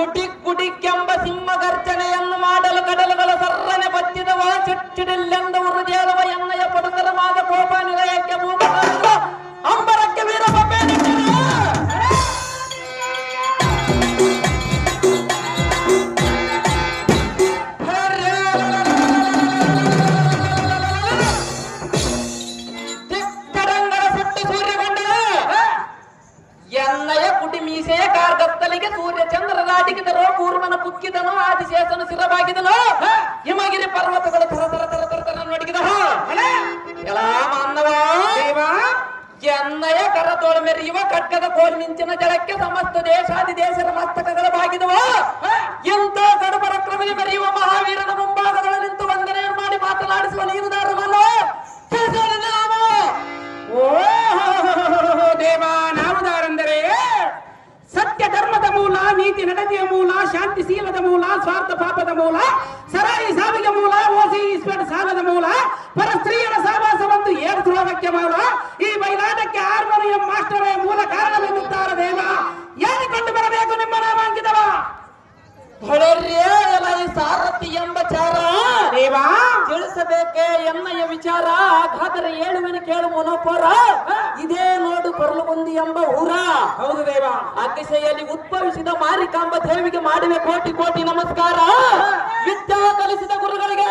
गुटिक गुटिक के अम्बा ఎన్నయ ಸೂರ್ಯ ಚಂದ್ರ సూర్యచంద్ర రాటికిదరో కూర్మನ పుక్కిదనೋ ಆದಿಶೇಷನ ಸಿರವಾಗಿದನೋ ಹಿಮಗಿರಿ ಪರ್ವತಗಳ ತರ ತರ ತರ ತರ ತರ ನಡಗಿದ. ಎನ್ನಯ ಕರತೋಳ ಮೆರೆಯುವ ಕಟ್ಟದ ಕೋಲ್ ಮಿಂಚಿನ ಜಲಕ್ಕೆ ಸಮಸ್ತ ದೇಶಾದಿ ದೇಶದ ಮಸ್ತಕಗಳ ಬಾಗಿದವ. ಎಂತ ಕಡು ಪರಕ್ರಮದಲ್ಲಿ ಮೆರೆಯುವ ಮಹಾವೀರನ ಮುಂಭಾಗಗಳ ನಿಂತು ವಂದನೆ ಮಾಡಿ ಮಾತನಾಡಿಸುವ ನೀನು ಮೂಲ ನೀತಿ ನಡತೆಯ ಮೂಲ ಶಾಂತಿ ಶೀಲದ ಮೂಲ ಸ್ವಾರ್ಥ ಪಾಪದ ಮೂಲ ಸರಾಯಿ ಸಾವಿಗೆ ಮೂಲ ಓಸಿ ಈಶ್ವರ ಸಾಲದ ಮೂಲ ಪರಸ್ತ್ರೀಯರ ಸಹವಾಸ ಒಂದು ಸುಲಭಕ್ಕೆ ಮೂಲ. ಈ ಬಯಲಾಟಕ್ಕೆ ಹಾರ್ಮೋನಿಯಂ ಮಾಸ್ಟರೇ ಮೂಲ ಕಾರಣವೆನ್ನುತ್ತಾರೆ ದೇವ. ಕಂಡು ಬರಬೇಕು ನಿಮ್ಮ ನಾಮಾಂಕಿತವ? ಸಾರಥಿ ಎಂಬ ಚಾರ. ದೇವ. ತಿಳಿಸಬೇಕೆ ಎನ್ನಯ ವಿಚಾರ. ಹಾಗಾದರೆ ಏಳುವೆನ ಕೇಳು ಮನೋಪರ. ಕೊರಲುಗುಂದಿ ಎಂಬ ಊರ ಹೌದು ದೇವ. ಅತಿಶಯಲ್ಲಿ ಉದ್ಭವಿಸಿದ ಮಾರಿಕಾಂಬ ದೇವಿಗೆ ಮಾಡುವೆ ಕೋಟಿ ಕೋಟಿ ನಮಸ್ಕಾರ. ವಿದ್ಯಾ ಕಲಿಸಿದ ಗುರುಗಳಿಗೆ